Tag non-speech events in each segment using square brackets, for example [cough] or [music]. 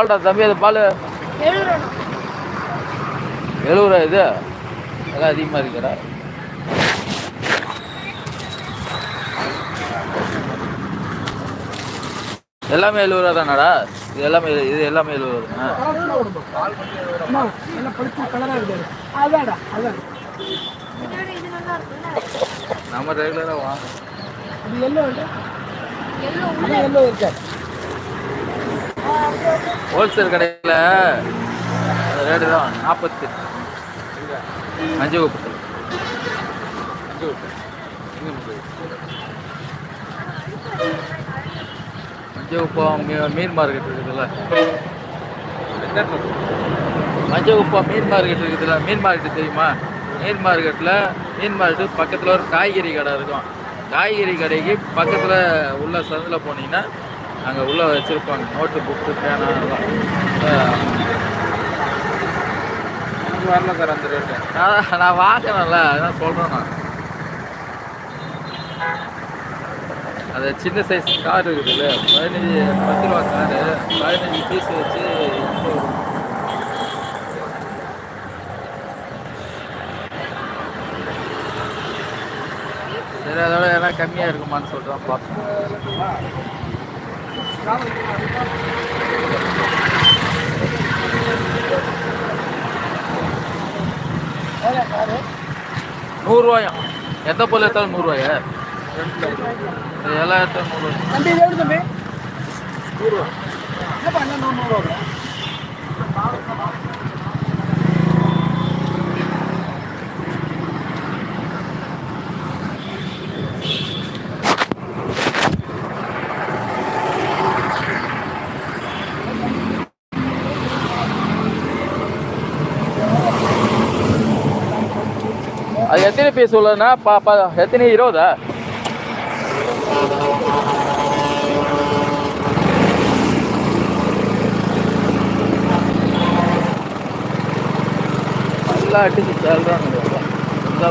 எவ்வளோடா தம்பி அது பால். எழுபது ரூபா இது? அதெல்லாம் அதிகமாக இருக்குடா. எல்லாமே எழுபது ரூபா தானடா? இது எல்லாமே இது எல்லாமே எழுபது ரூபா நம்ம ரெகுலராக வாங்க எல்லோ எல்லோ இருக்காது ஹோல்சேல் கடையில் ரேட்டு தான் நாற்பத்தி அஞ்சு வகுப்பு. மஞ்சள் மீன் மார்க்கெட் இருக்குதுல்ல. மஞ்சள் மீன் மார்க்கெட் இருக்குதுல்ல. மீன் மார்க்கெட் தெரியுமா? மீன் மார்க்கெட்டில் மீன் மார்க்கெட்டு பக்கத்தில் ஒரு காய்கறி கடை இருக்கும். காய்கறி கடைக்கு பக்கத்தில் உள்ள சந்தில் போனீங்கன்னா அங்கே உள்ள வச்சுருப்பாங்க. நோட்டு புக்கு பேனா வரல சார் அந்த ரேட்டு நான் நான் வாங்கினேன்ல அதான் சொல்கிறேன் நான். அது சின்ன சைஸ் கார் இருக்குதுல்ல பதினஞ்சு பத்து ரூபா காரு பதினஞ்சு பீஸ் வச்சு. சரி அதோட எல்லாம் கம்மியாக இருக்குமான்னு சொல்கிறான் பார்ப்போம். நூறுரூவாயும் எந்த பொருள் எடுத்தாலும் நூறுரூவாயா எல்லாம் எடுத்தாலும் நூறுரூவா நூறுரூவா என்ன பண்ண நூறு நூறுரூவா அது எத்தனை பீஸ் உள்ளதுன்னா பாப்பா எத்தனை இருபதா? நல்லா அடிச்சு தள்ளுறாங்க இந்த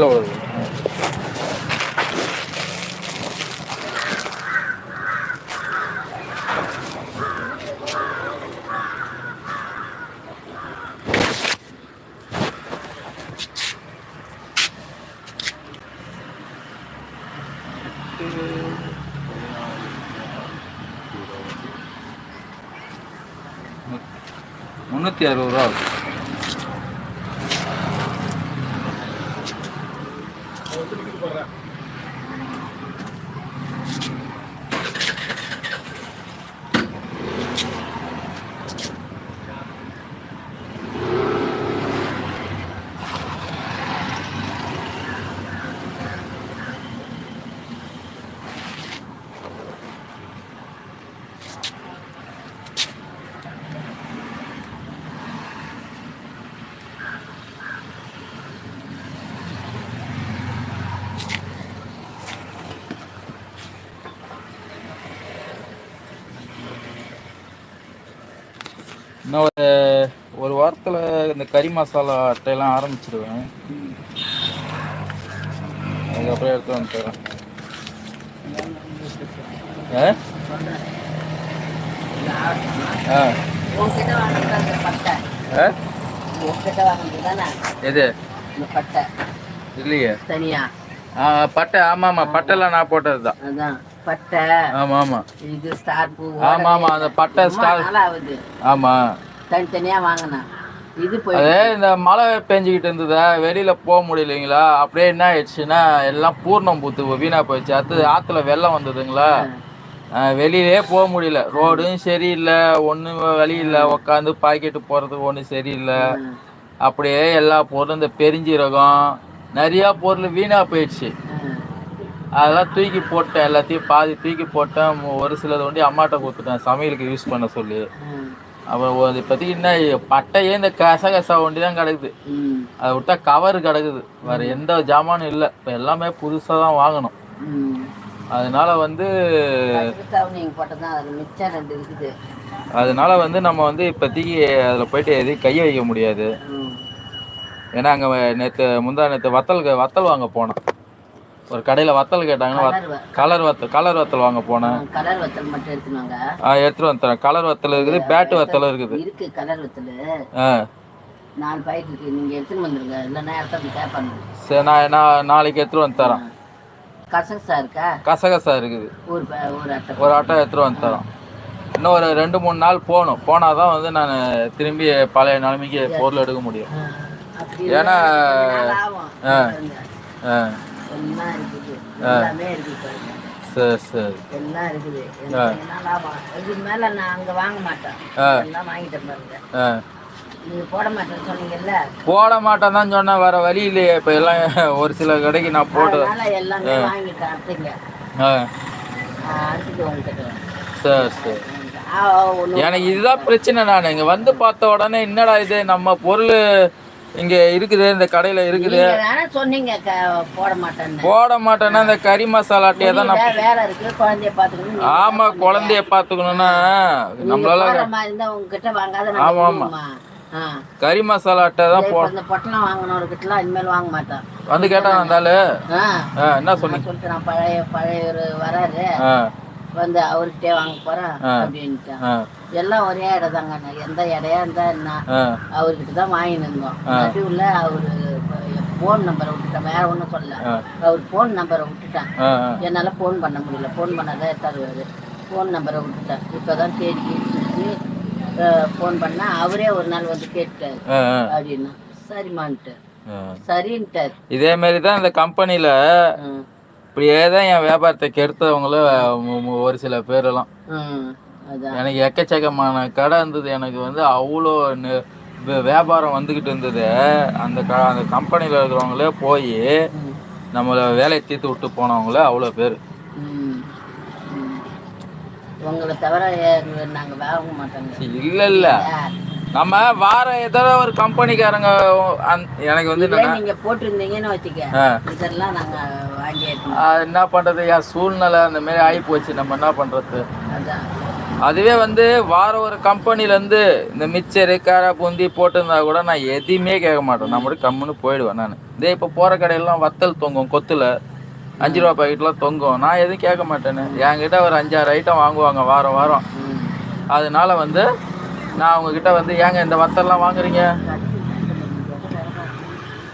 கீழே விழுது முந்நூற்றி அறுபது ரூபா ஆகுது. இன்னும் ஒரு ஒரு வாரத்தில் இந்த கறி மசாலா அட்டையெல்லாம் ஆரம்பிச்சிடுவேன் அதுக்கப்புறம் எடுத்து வந்து தரேன். எது? இல்லையே. தனியா? பட்டை. ஆமாம் ஆமாம் பட்டைலாம் நான் போட்டது தான் அதான். பட்டை. ஆமாம் ஆமாம் இது ஸ்டார் பூ அந்த பட்டை ஸ்டால் நாளாவது. ஆமாம் தனித்தனியா வாங்கினேன். இது அதே இந்த மழை பெஞ்சிக்கிட்டு இருந்ததா வெளியில போக முடியலைங்களா? அப்படியே என்ன ஆயிடுச்சுன்னா எல்லாம் பூர்ணம் பூத்து வீணா போயிடுச்சு. அடுத்தது ஆத்துல வெள்ளம் வந்ததுங்களா? வெளியிலே போக முடியல. ரோடும் சரியில்லை ஒன்றும் வழி இல்லை. உக்காந்து பாக்கெட்டு போகிறதுக்கு ஒன்றும் சரியில்லை. அப்படியே எல்லா பொருளும் இந்த பெருஞ்சீரகம் நிறையா பொருள் வீணா போயிடுச்சு. அதெல்லாம் தூக்கி போட்டேன் எல்லாத்தையும் பாதி தூக்கி போட்டேன் ஒரு சிலது வந்து அம்மாட்ட கொடுத்துட்டேன். சமையலுக்கு யூஸ் பண்ண சொல்லி. அப்புறம் ஒரு இப்போதைக்கு என்ன பட்டையே இந்த கசகசா ஒண்டி தான் கிடக்குது அதை விட்டா கவர் கிடக்குது. வேற எந்த ஜாமானும் இல்லை. இப்போ எல்லாமே புதுசாக தான் வாங்கணும். அதனால வந்து அது அதனால வந்து நம்ம வந்து இப்போதைக்கு அதில் போயிட்டு எதையும் கையை வைக்க முடியாது. ஏன்னா அங்கே நேற்று முந்தா நேற்று வத்தல் க- வத்தல் வாங்க போனோம். ஒரு கடையில் வத்தல் கேட்டாங்கன்னா கலர் வத்தல் கலர் வத்தல் வாங்க போனேன். கலர் வத்தல் மட்டும் எடுத்துனாங்க ஆ எடுத்துட்டு வந்துட்டேன் கலர் வத்தல் இருக்குது பேட்டு வத்தல். இருக்குது. இருக்கு கலர் வத்தல். ஆ. நாலு பாக்கெட் இருக்கு நீங்க எடுத்துன்னு வந்துருங்க. இல்லைன்னா இடத்துல கேட்பாங்க சரி நான் நான் நாளைக்கு எடுத்துட்டு வந்து தரேன். கசகசா இருக்கா? கசகசா இருக்குது. ஒரு ஒரு அட்டை. ஒரு ஆட்டோ எடுத்துட்டு வந்து தரோம் இன்னும் ஒரு ரெண்டு மூணு நாள் போகணும். போனால் தான் வந்து நான் திரும்பி பழைய நிலைமைக்கு பொருள் எடுக்க முடியும். ஏன்னா ஆ. ஆ. எல்லாம் இருக்குது. எல்லாமே இருக்குது பாருங்க. சரி சரி. எல்லாம் இருக்குது. லாபம் இதுக்கு மேல நான் அங்க வாங்க மாட்டேன். ஆ. எல்லாம் வாங்கிட்டேன் பாருங்க. ஆ. நீங்க போட மாட்டேன்னு சொன்னீங்கல்ல? போட மாட்டேன் தான் சொன்னேன். வேற வழி இல்லையே. இப்போ எல்லாம் ஒரு சில கடைக்கு நான் போட்டு எல்லாமே வாங்கிட்டேன் அடுத்தீங்க சரி சரி. எனக்கு இதுதான் பிரச்சனை நான். இங்கே வந்து பார்த்த உடனே என்னடா இது? நம்ம பொருள் இங்கே இருக்குது இந்த கடையில் இருக்குது. சொன்னீங்க போட மாட்டேன்னு. போட மாட்டேன்னா இந்த கறி மசாலா அட்டையை தான் வேலை இருக்கு குழந்தைய பாத்துக்கணும் ஆமா குழந்தைய பார்த்துக்கணும்னா நீங்க நம்மளால உங்ககிட்ட வாங்காத ஆமா, ஆமா. கறி மசாலா அட்டை தான் போ இந்த பொட்டலம் வாங்கினவர்கிட்டலாம் இனிமேல் வாங்க மாட்டேன் வந்து கேட்டான் ஆ. என்ன சொன்னீங்க? நான் பழைய பழைய ஒரு வராரு. வந்து அவர்கிட்டே வாங்க போறேன் அப்படின்ட்டான் ஆ. எல்லாம் ஒரே இடம் தாங்க எந்த இடையா இருந்தா என்ன? அவர்கிட்ட தான் வாங்கிட்டு இருந்தோம். நடுவில் அவரு ஃபோன் நம்பரை விட்டுட்டேன் வேற ஒன்றும் சொல்லல. அவர் ஃபோன் நம்பரை விட்டுட்டேன் என்னால் ஃபோன் பண்ண முடியல. ஃபோன் பண்ணாதான் தருவார். ஃபோன் நம்பரை விட்டுட்டேன் இப்போ தான் தேடி கேட்டு ஃபோன் பண்ணா அவரே ஒரு நாள் வந்து கேட்டார் அப்படின்னா சரிம்மான்ட்டு ஆ. சரின்ட்டார். இதே மாதிரி தான் இந்த கம்பெனியில் இப்படியே தான் என் வியாபாரத்தை கெடுத்தவங்களும் ஒரு சில பேரெல்லாம். எனக்கு எக்கச்சக்கமான கடை இருந்தது. எனக்கு வந்து அவ்வளோ வியாபாரம் வந்துக்கிட்டு இருந்தது. அந்த க அந்த கம்பெனியில் இருக்கிறவங்களே போய். நம்மளை வேலையை தீர்த்து விட்டு போனவங்களே அவ்வளோ பேர். உங்களை தவிர நாங்கள் வாங்க இல்லை இல்லை. நம்ம வார ஏதோ ஒரு கம்பெனிக்காரங்க எனக்கு வந்து நீங்க போட்டிருந்தீங்கன்னு வச்சுக்க. இதெல்லாம் நாங்க என்ன பண்றது? என் சூழ்நிலை அந்த மாதிரி ஆகி போச்சு. நம்ம என்ன பண்றது? அதுவே வந்து வாரம் ஒரு கம்பெனிலேருந்து இந்த மிச்சரு காரா பூந்தி போட்டிருந்தா கூட நான் எதையுமே கேட்க மாட்டேன். நான் மட்டும் கம்முன்னு போயிடுவேன் நான். இதே இப்போ போகிற கடையெல்லாம் வத்தல் தொங்கும் கொத்தில். அஞ்சு ரூபா பாக்கெட்லாம் தொங்கும். நான் எதுவும் கேட்க மாட்டேன்னு. என்கிட்ட ஒரு அஞ்சாறு ஐட்டம் வாங்குவாங்க வாரம் வாரம். அதனால வந்து நான் அவங்கக்கிட்ட வந்து ஏங்க இந்த வத்தல்லாம் வாங்குறீங்க?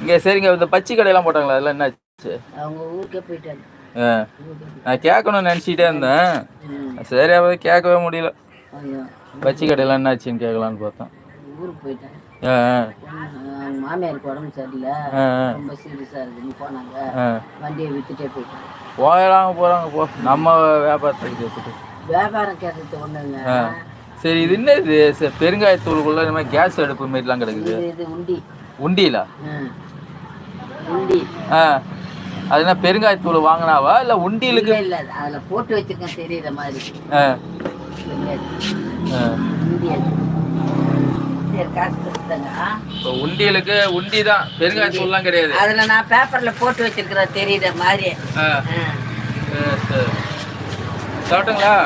இங்கே சரிங்க இந்த பச்சை கடையெல்லாம் போட்டாங்களா? அதெல்லாம் என்னாச்சு? அவங்க ஊருக்கே போயிட்டாங்க. நான் கேட்கணும்னு நினச்சிக்கிட்டே இருந்தேன். சரி அவ கேட்கவே முடியல. பச்சை கடையெல்லாம் என்னாச்சுன்னு கேட்கலான்னு பார்த்தேன். ஊருக்கு அவங்க மாமியாருக்கு உடம்பு சரியில்லை. ரொம்ப சீரியஸாக இருக்குன்னு போனாங்க. ஆ. வண்டியை வித்துட்டே போயிட்டாங்க. போயிடலாங்க போகிறாங்க போ. நம்ம வியாபாரத்துக்கு வியாபாரம் கேட்டது ஒன்றுங்க சரி இது என்ன இது சரி, பெருங்காயத்தூளுக்குள்ள இந்த மாதிரி கேஸ் அடுப்பு மாரிலாம் கிடக்குது. இது இது உண்டி. உண்டியில ம். உண்டி. ஆ. அது என்ன பெருங்காயத்தூள் வாங்கினாவா? இல்லை உண்டியலுக்கு இல்லை இல்லை அதில் போட்டு வச்சிருக்கேன் தெரியுற மாதிரி. ஆ. தெரியாது. ஆ. உண்டி அது. சரி காசு கொடுத்தாங்க இப்போ உண்டியலுக்கு உண்டி தான். பெருங்காயத்தூள்லாம் கிடையாது. அதில் நான் பேப்பரில் போட்டு வச்சிருக்கிறேன் தெரியுற மாதிரி. ஆ. ஆ. சரி சரி. சாப்பிட்டுங்களா?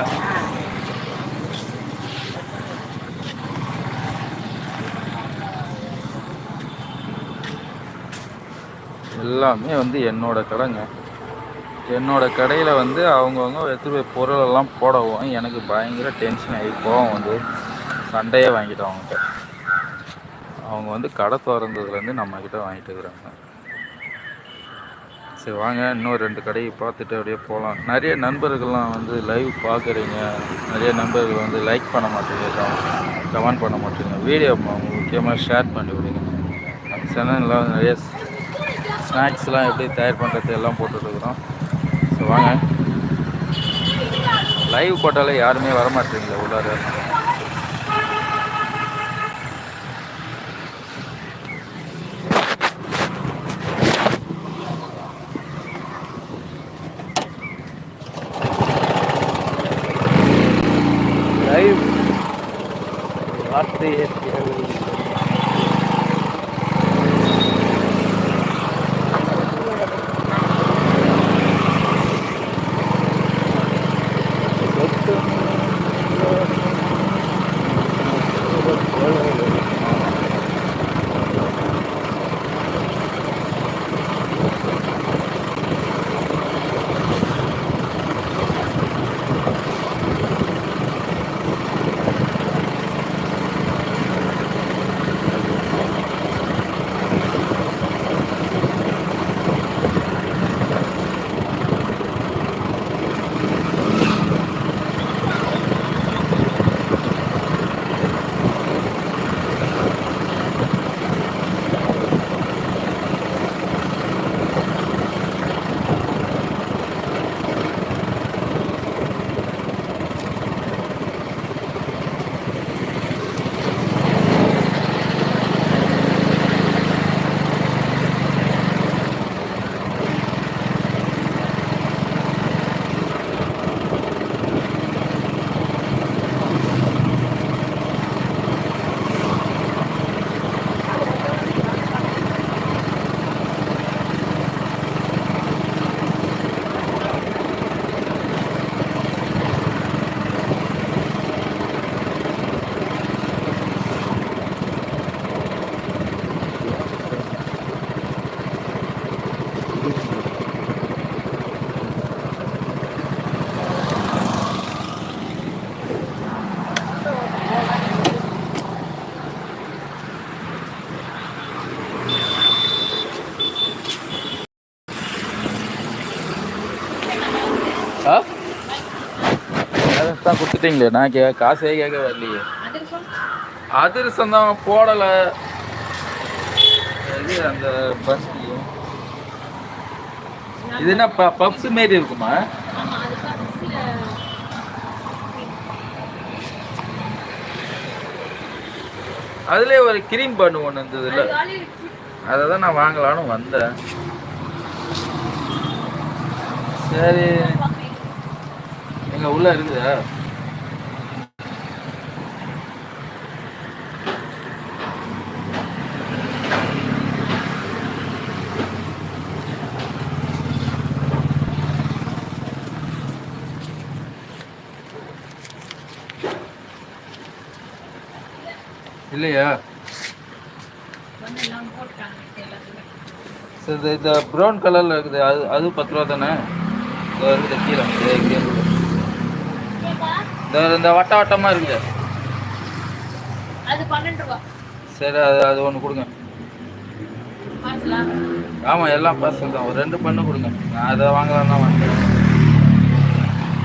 எல்லாமே வந்து என்னோட கடைங்க. என்னோட கடையில் வந்து அவங்கவுங்க எடுத்துகிட்டு போய் பொருளெல்லாம் போடவும் எனக்கு பயங்கர டென்ஷன் ஆகி கோவம் வந்து சண்டையே வாங்கிட்டோம் அவங்ககிட்ட. அவங்க வந்து கடை திறந்ததுலேருந்து நம்மக்கிட்ட வாங்கிட்டு இருக்கிறாங்க. சரி வாங்க இன்னும் ரெண்டு கடையை பார்த்துட்டு அப்படியே போகலாம் நிறைய நண்பர்கள்லாம் வந்து லைவ் பார்க்குறீங்க. நிறைய நண்பர்கள் வந்து லைக் பண்ண மாட்டேங்க கமெண்ட் பண்ண மாட்டேங்க. வீடியோ முக்கியமாக ஷேர் பண்ணி விடுங்க நம்ம சேனலில் நிறைய ஸ்நாக்ஸ்லாம் எப்படி தயார் பண்ணுறது எல்லாம் போட்டுட்ருக்குறோம். ஸோ வாங்க. லைவ் போட்டாலே யாருமே வர மாட்டேங்குது உள்ளார. கொடுத்துட்டீங்களே நான் கே காசே கேட்க வரலையே அதிரசம் தான் போடலை. இது அந்த பஸ் இது என்ன ப பப்ஸ் மாரி இருக்குமா? அதுலேயே ஒரு கிரீம் பண்ணு ஒன்று இருந்ததுல. அதை தான் நான் வாங்கலான்னு வந்தேன். சரி. எங்க உள்ள இருக்குதா? இல்லையா? சரி இந்த ப்ரௌன் கலரில் இருக்குது. அது அது பத்து ரூபா தானே? இருக்குது கீழே. இந்த இந்த வட்ட வட்டமாக இருக்குது சரி அது அது ஒன்று கொடுங்க. ஆமாம் எல்லாம் பார்சல் தான். ஒரு ரெண்டு பண்ணு கொடுங்க. நான் அதை வாங்கலாம் தான் வாங்க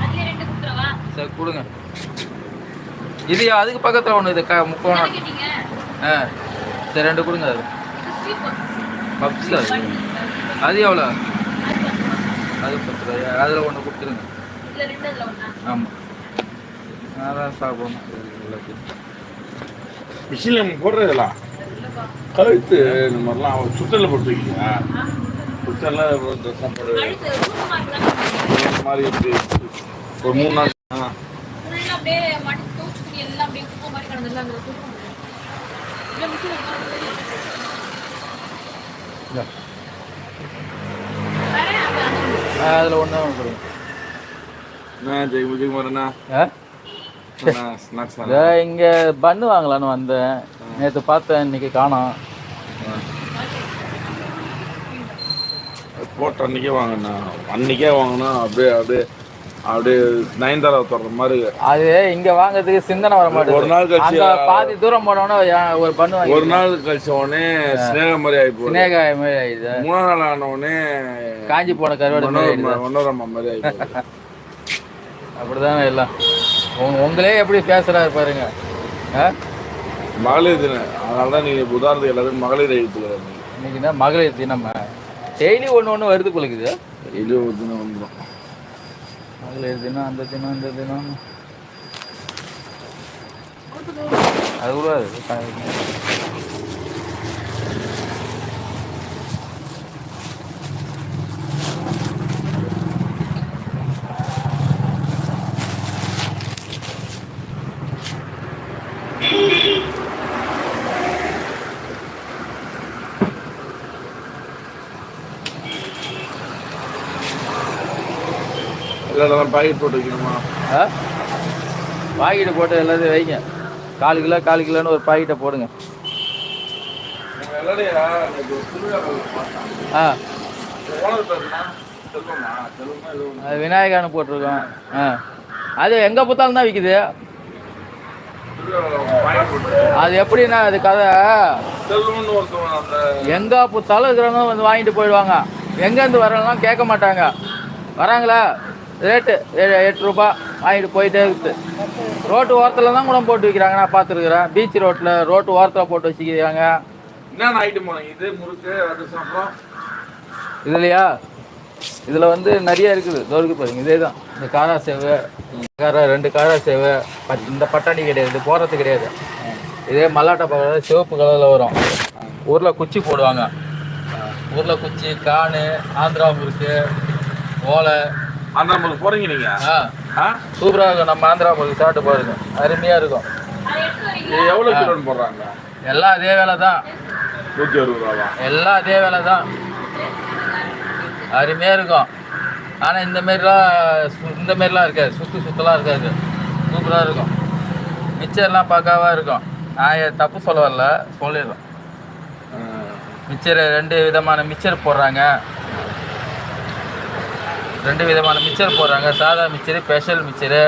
அதுல ரெண்டு கொடுத்துறவா சரி கொடுங்க. இது அதுக்கு பக்கத்தில் ஒன்று இது க முக்கோணம். ஆ சரி ரெண்டு கொடுங்க அது. பப்ஸ் அது. அது எவ்வளோ? அது பத்து ரூபாயா அதில் ஒன்று கொடுத்துருங்க. ஆமாம் நான் தான் சாப்பிடணும். எல்லாத்தையும் மிஷினில் நம்ம போடுறதுலாம் கழுத்து இந்த மாதிரிலாம் சுத்தலில் வைக்கீங்க சுத்தலில் சாப்பாடு ஊக்கமா இருக்கலாம் இந்த மாதிரி ஒரு மூணு நாள். ஆ அதில் ஒன்று கொடுங்க. இங்கே பண்ணு வாங்கலான்னு வந்தேன். நேற்று பார்த்தேன் இன்னைக்கு காணோம். போட்ட அன்னைக்கே வாங்கண்ணா. அன்னைக்கே வாங்கினா அப்படியே அப்படியே. அப்படியே நயன்தாரா தொடர மாதிரி. அது இங்க வாங்குறதுக்கு சிந்தனை வர மாட்டேங்குது. ஒரு நாள் கழிச்சு பாதி தூரம் போனோன்னா ஒரு பண்ணு ஒரு நாள் கழிச்ச உடனே ஸ்னேக மாதிரி ஆகி போகுது. சினேகாய மாதிரி ஆயிடுது. மூணாம் நாள் ஆன உடனே காஞ்சி போன கருவாடு மனோரமா மாதிரி ஆகி [laughs] அப்படிதானே எல்லாம். உங்க- உங்களே எப்படி பேசுறாரு பாருங்க? மகளிர் தினம் அதனால தான் நீங்கள் உதாரணத்துக்கு எல்லாத்துக்கும் மகளிர் எழுத்துக்கிறாங்க இன்னைக்கு தான் மகளிர் தினம்? டெய்லி ஒன்று ஒன்று வருது குளிக்குது எழுபது தினம் வந்துடும் மகளிர் தினம் அந்த தினம் இந்த தினம் அது கூட இல்லை பாக்கெட் போட்டு வைக்கணுமா? ஆ? பாக்கெட்டு போட்டு எல்லாத்தையும் வைங்க. கால் கிலோ கால் கிலோன்னு ஒரு பாக்கெட்டை போடுங்க. ஆ. விநாயகான்னு போட்டிருக்கோம். ஆ. அது எங்கே பார்த்தாலும் தான் விற்கிது அது எப்படின்னா அது கதை. எங்கே புத்தாலும் இருக்கிறவங்க வந்து வாங்கிட்டு போயிடுவாங்க. எங்கேருந்து வரலாம் கேட்க மாட்டாங்க. வராங்களா? ரேட்டு எட்டு ரூபா வாங்கிட்டு போயிட்டே இருக்குது ரோட்டு ஓரத்தில் தான் கூட போட்டு வைக்கிறாங்க நான் பார்த்துருக்குறேன். பீச் ரோட்டில் ரோட்டு ஓரத்தில் போட்டு வச்சுக்கிறாங்க. என்னென்ன ஐட்டம் இது முறுக்கு இதுலையா? இதில் வந்து நிறைய இருக்குது. தோருக்கு பாருங்க இதே தான். இந்த காரா சேவை காரா ரெண்டு காரா சேவை இந்த பட்டாணி கிடையாது இது போகிறது கிடையாது. இதே மல்லாட்டை பக்கம் சிவப்பு கலரில் வரும். ஊரில் குச்சி போடுவாங்க. ஊரில் குச்சி காணு ஆந்திரா முறுக்கு ஓலை அந்த முறுக்கு போறீங்க நீங்க? சூப்பராக இருக்கும். நம்ம ஆந்திரா முறுக்கு சாப்பிட்டு பாருங்க. அருமையாக இருக்கும். அதை எடுத்து வரீங்க இது எவ்வளோ கிலோன்னு போடுறாங்க? எல்லாம் அதே வேலை தான். நூற்றி அறுபது ரூபாவா? எல்லாம் அதே வேலை தான். அருமையாக இருக்கும். ஆனால் இந்த மாரிலாம் இந்த மாரிலாம் இருக்காது. சுற்றி சுத்தலாம் இருக்காது. சூப்பராக இருக்கும். மிச்சர்லாம் பக்காவாக இருக்கும். நான் தப்பு சொல்ல வரல சொல்லிடுறேன். ஆ. மிச்சர் ரெண்டு விதமான மிச்சர் போடுறாங்க. ரெண்டு விதமான மிச்சர் போடுறாங்க. சாதா மிச்சரு ஸ்பெஷல் மிச்சரு